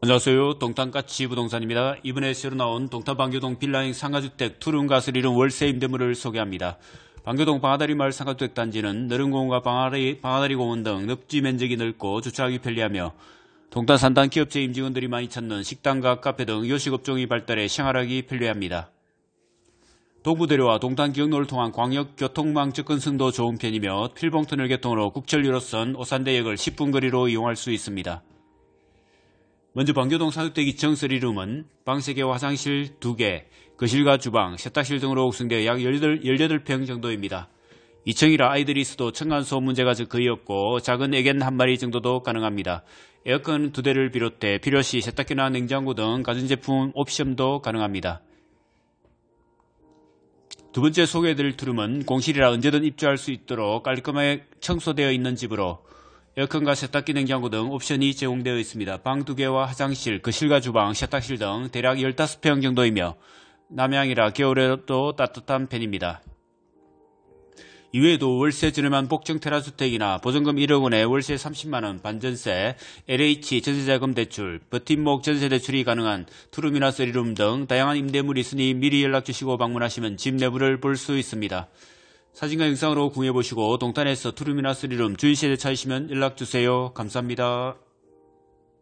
안녕하세요. 동탄가치 부동산입니다. 이번에 새로 나온 동탄 방교동 빌라인 상가주택 투룸과 스리룸 월세 임대물을 소개합니다. 방교동 방아다리 마을 상가주택 단지는 너른공원과 방아다리, 방아다리 공원 등 늪지 면적이 넓고 주차하기 편리하며 동탄 산단 기업체 임직원들이 많이 찾는 식당과 카페 등 요식업종이 발달해 생활하기 편리합니다. 동부대로와 동탄 기억로를 통한 광역 교통망 접근성도 좋은 편이며 필봉터널 개통으로 국철 1호선 오산대역을 10분 거리로 이용할 수 있습니다. 먼저 방교동 사육대 2층 3룸은 방 3개 화장실 2개, 거실과 주방, 세탁실 등으로 구성되어 약 18, 18 평 정도입니다. 2층이라 아이들이 있어도 층간소음 문제가 거의 없고 작은 애견 한 마리 정도도 가능합니다. 에어컨 두 대를 비롯해 필요시 세탁기나 냉장고 등 가전제품 옵션도 가능합니다. 두 번째 소개해드릴 투룸은 공실이라 언제든 입주할 수 있도록 깔끔하게 청소되어 있는 집으로 에어컨과 세탁기 냉장고 등 옵션이 제공되어 있습니다. 방두 개와 화장실, 거실과 주방, 세탁실 등 대략 15평 정도이며 남향이라 겨울에도 따뜻한 편입니다. 이외에도 월세 저렴한 복층 테라주택이나 보증금 1억 원에 월세 30만원 반전세, LH 전세자금 대출, 버팀목 전세 대출이 가능한 투룸이나 쓰리룸 등 다양한 임대물이 있으니 미리 연락 주시고 방문하시면 집 내부를 볼 수 있습니다. 사진과 영상으로 구해보시고 동탄에서 투룸이나 쓰리룸 주인세대 찾으시면 연락주세요. 감사합니다.